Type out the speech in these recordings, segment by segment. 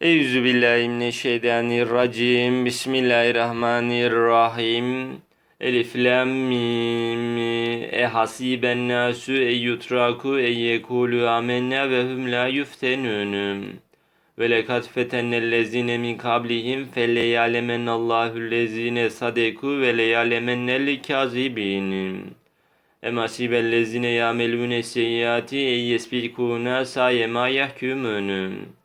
Eûzü billahi mineşşeytanirracim. Bismillahirrahmanirrahim. Elif lam mim. E hasiben nasu e yutraku e yekulu amennâ ve hum la yuftenûn. Ve lekad fetennellezine min kablihim feleyâlemennallâhu lezine sadeku ve leyâlemennel kâzibîn. Emasibellezine yâmelûne seyyiâti e yesbikûnâ sâye mâ yahkûmûn.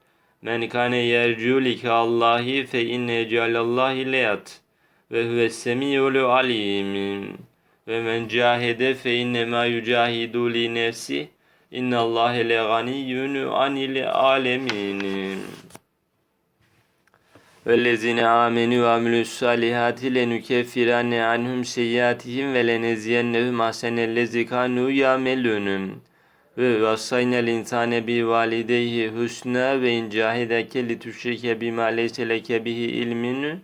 Men kâne yercu likâllâhi fe inne cealallâhi leyat ve huve semîul alim. Ve men cahede fe inne ma yucahidu li nefsi innallâhe le ganiyyun anil alemin. وَالَّذِينَ آمَنُوا وَعَمِلُوا الصَّالِحَاتِ لَنُكَفِّرَنَّ عَنْهُمْ سَيِّئَاتِهِمْ وَلَنَجْزِيَنَّهُمْ أَحْسَنَ الَّذِي كَانُوا يَعْمَلُونَ ve vassayna insane bi valideyhi husna ve in cahideke li tüşrike bima leyse leke bihi ilmin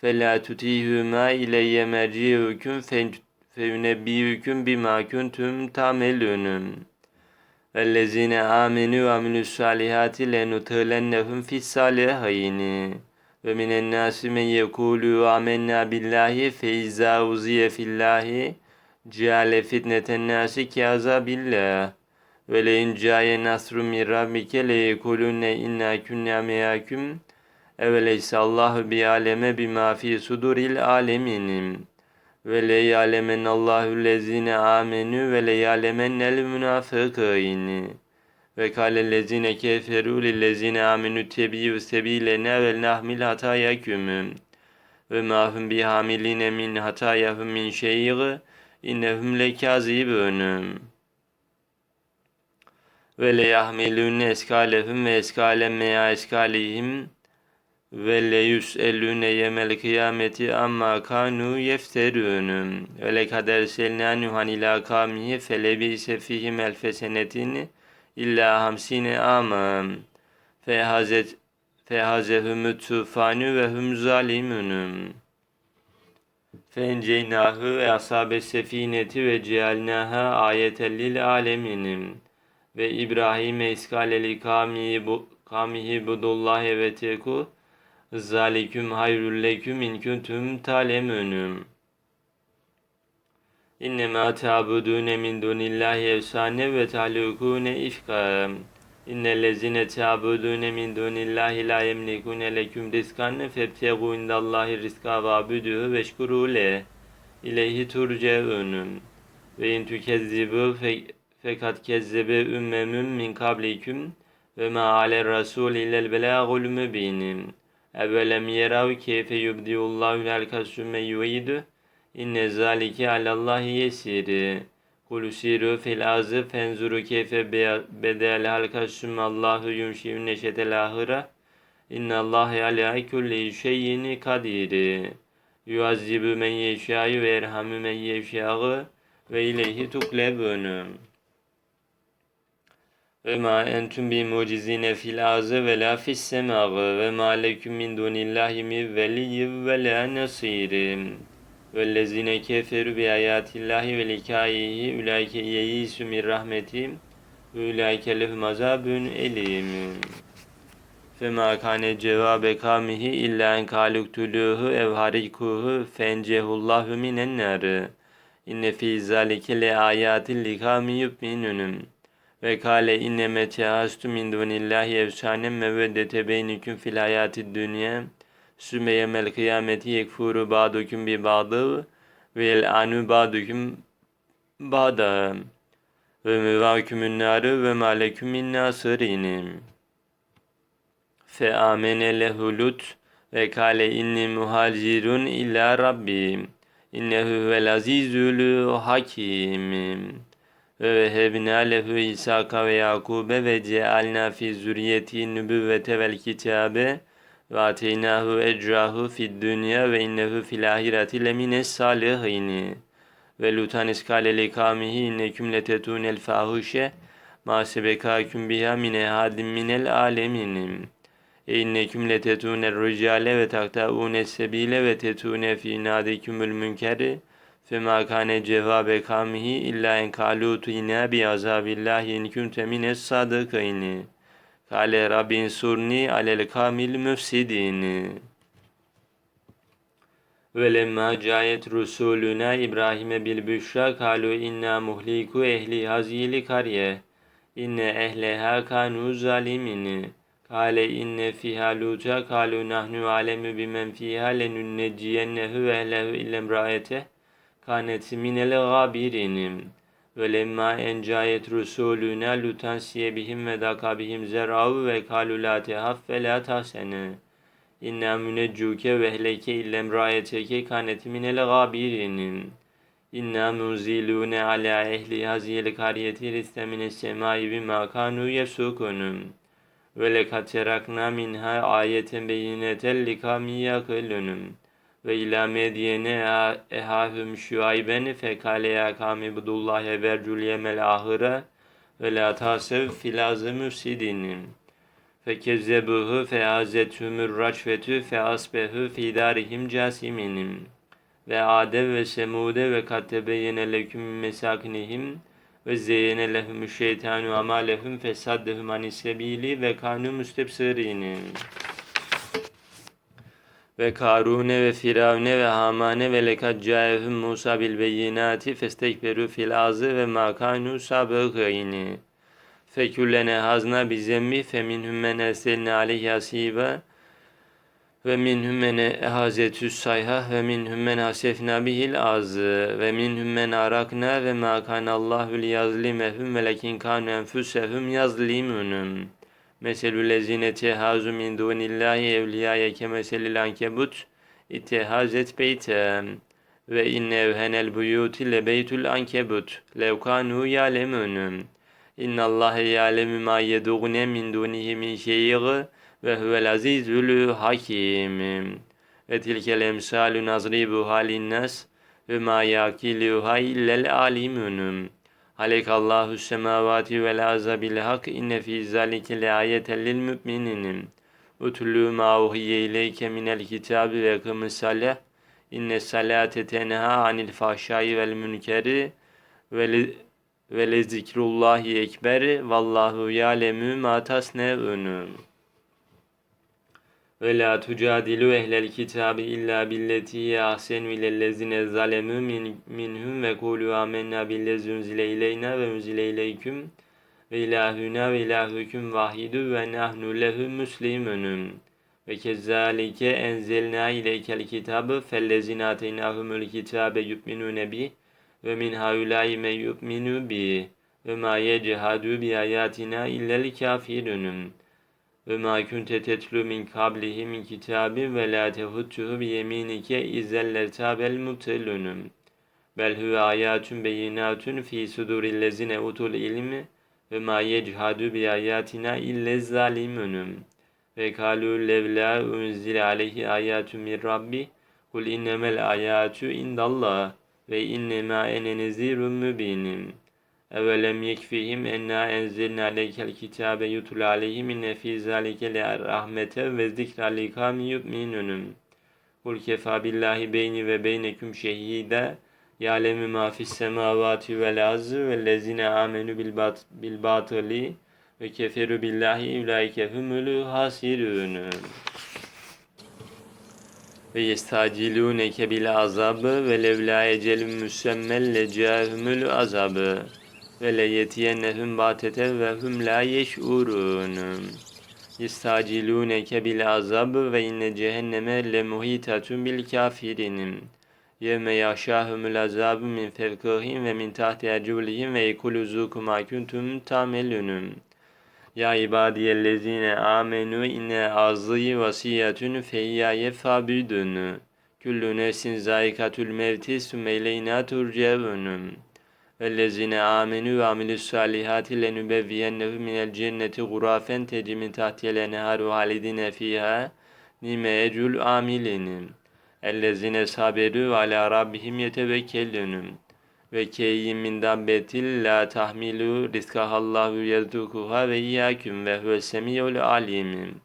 fe la tutihuma ileyye merci'ukum fe yunebbiyukum bima kuntum tamelun vellezine amenu ve amilus salihati lenutılennehum fis salihayni ve minen nasi men yekulu amennâ billahi fe izâ uziye fillahi ceale fitneten nasi kâza billah ve leyin caye nasru min rabbike le yekulunne inna kunna meyakum eveleyse Allahu bi aleme bima fi suduril alemin. Ve le yalemen Allahu lezine amenu ve le yalemen el münafıkîn ve kâle lezine keferu lillezine amenu tebiyyü sebilene ve nahmil hatayaküm ve mahum bi hamiline min hatayahum min şeyği innehum lekâzibûnum ve le yahmilune eskalehum ve eskale meya eskalihim ve le yus'elune yemel kıyameti amma kanu yefterun ve le kader selna nuhan ila kamihi felebi sefihim elfe senetin illa hamsine amam fehazet fehazehumut tufanu ve hum zalimunum Fenceynâhu ve ashabe sefineti ve cealnâha ayeten lil alemin ve İbrahim'e iskaleli kamihi, bu, kamihi budullahi ve teku zaliküm hayrul leküm in kuntum talemünüm. İnnemâ ta'budûne min dunillahi efsane ve tahlukûne ifka. İnnellezine ta'budûne min dunillahi la yemlikûne leküm rizkan febtegû indallahi rizka ve abudûhu veşkurû le. İleyhi turceûnum. Ve in tükezzibû fe fakat kezzebe ümmemün min kablikum ve ma ale rasul illel belagul mübin. Evelem yerav keyfe yubdiullahu halka sümme yuidu. İnne zalike alallahi yesiri. Kul siru fil azı fenzuru keyfe bedel halka sümme allahu yumşiyun neşetel ahira. İnna Allahe ala kulli şeyin kadiri. Yuazzibu men yeşâyu ve erhamü men yeşâğı ve ileyhi tuklebunum. Ve ma entum bi mucizine fil azı ve la fis semağı ve ma leküm min dunillahi mi veliyyi ve la nasirim. Vellezine keferu bi ayatillahi ve likayihi ulaike yeyisu min rahmetim ve ulaike lehum azabun elim. Fema kane cevabe kamihi illa en kaluktuluhu ev harikuhu fencehullahu minen nar. İnne fi zalike le ayatin likami. Ve kâle inne meteastu min dunillahi efsanem meveddete beyniküm fil hayati dünya. Sümme yemel kıyameti yekfuru ba'dukum bi ba'dı ve el anu ba'dukum ba'da. Ve mevâkümün nârı ve mâleküm min nâsırînim. Fe amene lehu lut ve kâle inni muhacirun illa rabbi. İnnehu vel azizül hakim ve vehebna lehu İsaka ve Yakube ve cealna fi zürriyeti nübüvvete vel kitabe ve ateynahu ecrahu fid dünya ve innehu fil ahireti lemine salihini ve lutan iskale likamihi inneküm letetunel fahuşe ma sebekâküm biha mine hadim minel aleminim e inneküm letetunel ricale ve taktâune sebile ve tetune fi nadikümül münkeri Fema kane cevabe kamihi illa en kalu tuina bi azabillahi in kunte mines sadıkayni. Kale Rabbin surni alel kamil müfsidini. Ve lemma cayet rusuluna İbrahim'e bil büşra kalu inna muhliku ehli hazili kariye. İnne ehleha kanu zalimini. Kale inne fiha luta kalu nahnu alemu bimen fiha lenünneciyennehu ve ehlehu illemraete kanet minel gabirinim. Ve lemma encayet rusuluna lutansiye bihim ve dakabihim zer'avu ve kalu la tehaf ve la tahsene. İnna müneccuke ve ehleke illemraeteke kanet minel gabirinin. İnna muzilune ala ehli haziyel kariyeti riste mine semai bima kanu yefsukunum. Ve lekad terakna Ve ila medyene ehahüm şuayben fekale ya kami budullahi vercul yemel ahire ve la tasev filazı müfsidinin. Fekezzebuhu feazethumur raçvetü feasbehu fi darihim casiminim. Ve Ade ve Semude ve kad tebeyyene leküm mesakinihim ve zeyyene lehum şeytanu amalehum fesaddehum anisebili ve kanu müstebsirinin. Ve Karune ve Firavne ve Hamane ve lekad caehum Musa bil beyinati festekberu fil azı ve makanu sabıgıyni. Feküllene hazna bizemmi feminhum men erselne aleyhi hasibe ve minhum men ehazetü sayha ve minhum men hasefna bihil az ve minhum men arakna ve ma kanallahu liyazlimehum ve lekin kanu enfusehum yazlimunum. Meselü lezine tehazu min dunillahi evliyaya kemeselil ankebut ittehazet beyte ve inne evhenel buyuti le beytul ankebut lev kanu yalemunum. İnna Allah ya'lemu ma yedugune min dunihi min şey'i ve huvel azizül hakim. Ve tilkel emsalu nazribu halin nas ve ma yakiluha illel alimunum. Halekallahu semavati vel arza bil hak inne fi zalike le ayeten lil müminin. Utlu ma uhiye ileyke minel kitabi ve kımis salah. İnne salate tenha anil fahşai vel münkeri ve le zikrullahi ekber vallahu ya'lemu ma tasneun. Ve la tucadilu ehlel kitabi illa billeti ahsenu ilellezine zalemu min, minhum ve kulu amennâ billezi unzile ileyna ve unzile ileyküm ve ilahuna ve ilahukum vahidu ve nahnu lehu müslimunun. Ve kezzalike enzelna ileykel kitabı fellezine ateynahumul kitabe yu'minune bih ve min haulâi me yu'minu bi ve ma yechhadu bi ayatina illel kafirunum ve ma kunte tetlu min kablihi min kitabin ve la tehuttuhu bi yeminike izeller tabel mubtelunum bel huve ayatun beyinatun fi sudurillezine utul ilmi ve ma yechhadu bi ayatina illez zalimunum ve kalu levla unzile aleyhi ayatun min rabbi. Kul innemel ayatu indallah ve innema ene nezirun mübinim. Evelem yekfihim enna enzelna aleykel kitabe yutul aleyhim inne fî zâlike le rahmete ve zikra li kâmi yu'minunum. Kul kefa billahi beyni ve beyneküm şehide. Ya'lemu ma fis semavati vel ardı ve lezine amenu bil, bat, bil batıli ve keferu billahi ulaike humul hasirun ve yestaciluneke bil azabı ve levla ecelun müsemmel lecahumul azabı ve le yetiyennehum batete ve hum la yeş'urun yestaciluneke bil azabı ve inne cehenneme le muhitatun bil kafirin yevme yaşahumul azabı min fevkihim ve min tahti erculihim ve yekulu zuku ma kuntum ya ibadiyellezine amenu inne azı vasiyetun feyyaye fabidun. Kullu nefsin zayikatül mevti sümeyleyna turcevunum. Vellezine amenu ve amilus salihati lenübevviyennehu minel cenneti gurafen tecri min tahtiyel enharu halidine fiha nime ecul amilinim. Ellezine saberu ve ala rabbihim yetevekkelunum ve keyyin min dabbetil la tahmilu rizkahallahu yazdukuha ve iyyaküm ve huve semiyul alim.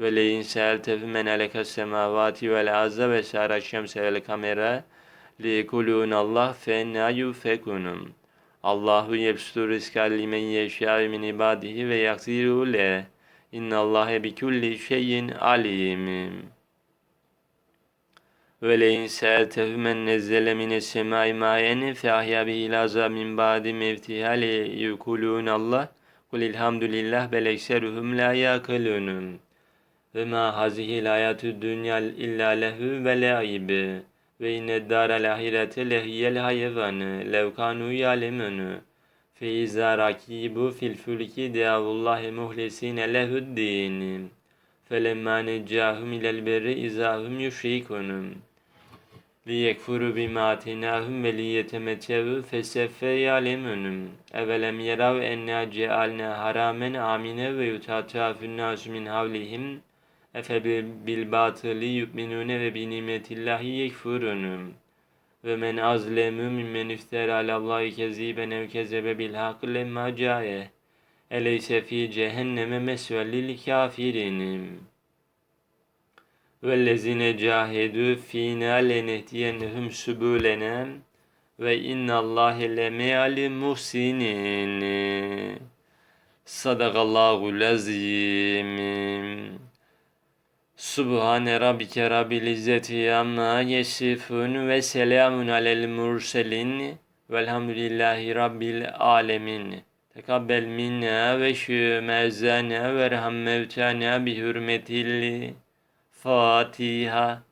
Ve leyin seeltefu men alekas ve Allah fe enna yufekunum. Allahu yebsutu rizka limen yeşâ min ibadihi ve yaksiru le. İnnallâhe bi kulli şeyin alim. Ve leyin se'eltehu men nezzele mine semai ma'en fe ahya bihi laza min ba'di mevtiha li yukulun Allah. Ve inne dârel ahirete lehiyel hayvanı. Lev kanu ya'lemunu. Fe izâ rakibu fil fulki deavullahi muhlesine lehu'd-din. Felemma neccahum ilel berri izahum yüşrikunum. liyekfuru bima atinahum ve liyetemetevu feseffe yalemunum. Evelem yerav enna cealna haramen amine ve yutatafun nasu min havlihim. Efe bil batıli yu'minune ve bi nimetillahi yekfurunum. Ve men azlemu mimmen iftera alallahi keziben ev kezebe bil hakkı lemma cae. Eleyse fi cehenneme mesvellil kafirinim. Vellezine cahedu fina lenehdiyenhum sübülene ve innallâhe lemeali muhsinin. Sadakallahu lazim. Subhane rabbike rabbil izzeti amma yesifun ve selamun alel murselin velhamdülillahi rabbil alemin. Tekabbel minna ve şümezana ve erham mevtana bi hürmetil Fatiha